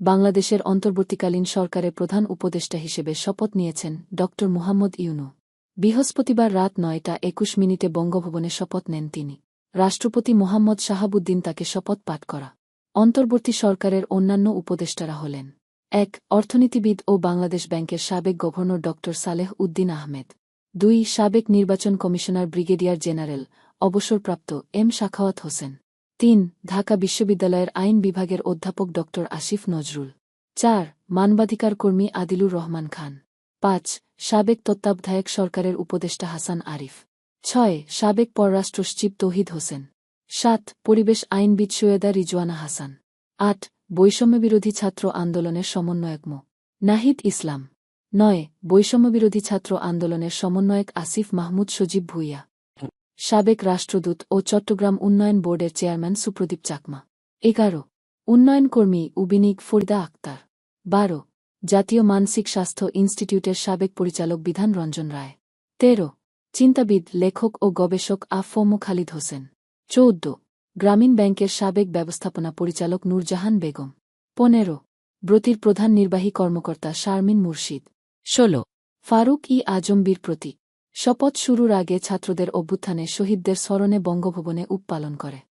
বাংলাদেশের অন্তর্বর্তীকালীন সরকারের প্রধান উপদেষ্টা হিসেবে শপথ নিয়েছেন ড. মুহাম্মদ ইউনু। বৃহস্পতিবার রাত নয়টা একুশ মিনিটে বঙ্গভবনে শপথ নেন তিনি। রাষ্ট্রপতি মোহাম্মদ শাহাবুদ্দিন তাকে শপথ পাঠ করা। অন্তর্বর্তী সরকারের অন্যান্য উপদেষ্টারা হলেন এক, অর্থনীতিবিদ ও বাংলাদেশ ব্যাংকের সাবেক গভর্নর ড. সালেহ উদ্দিন আহমেদ। দুই, সাবেক নির্বাচন কমিশনার ব্রিগেডিয়ার জেনারেল, অবসরপ্রাপ্ত এম শাখাওয়াত হোসেন। তিন, ঢাকা বিশ্ববিদ্যালয়ের আইন বিভাগের অধ্যাপক ড. আসিফ নজরুল। চার, মানবাধিকার কর্মী আদিলুর রহমান খান। পাঁচ, সাবেক তত্ত্বাবধায়ক সরকারের উপদেষ্টা হাসান আরিফ। ছয়, সাবেক পররাষ্ট্র সচিব তৌহিদ হোসেন। সাত, পরিবেশ আইনবিদ সৈয়দা রিজওয়ানা হাসান। আট, বৈষম্যবিরোধী ছাত্র আন্দোলনের সমন্বয়ক মো। নাহিদ ইসলাম। নয়, বৈষম্যবিরোধী ছাত্র আন্দোলনের সমন্বয়ক আসিফ মাহমুদ সজীব ভুইয়া। সাবেক রাষ্ট্রদূত ও চট্টগ্রাম উন্নয়ন বোর্ডের চেয়ারম্যান সুপ্রদীপ চাকমা। এগারো। উন্নয়ন কর্মী উবিনিক ফরিদা আক্তার। বারো। জাতীয় মানসিক স্বাস্থ্য ইনস্টিটিউটের সাবেক পরিচালক বিধান রঞ্জন রায়। তেরো। চিন্তাবিদ, লেখক ও গবেষক আফম খালিদ হোসেন। চৌদ্দ। গ্রামীণ ব্যাংকের সাবেক ব্যবস্থাপনা পরিচালক নূরজাহান বেগম। পনেরো। ব্রতির প্রধান নির্বাহী কর্মকর্তা শারমিন মুর্শিদ। ষোলো। ফারুক ই আজম বীর প্রতীক। শপথ শুরুর আগে ছাত্রদের অভ্যুত্থানে শহীদদের স্মরণে বঙ্গভবনে উপ পালন করে।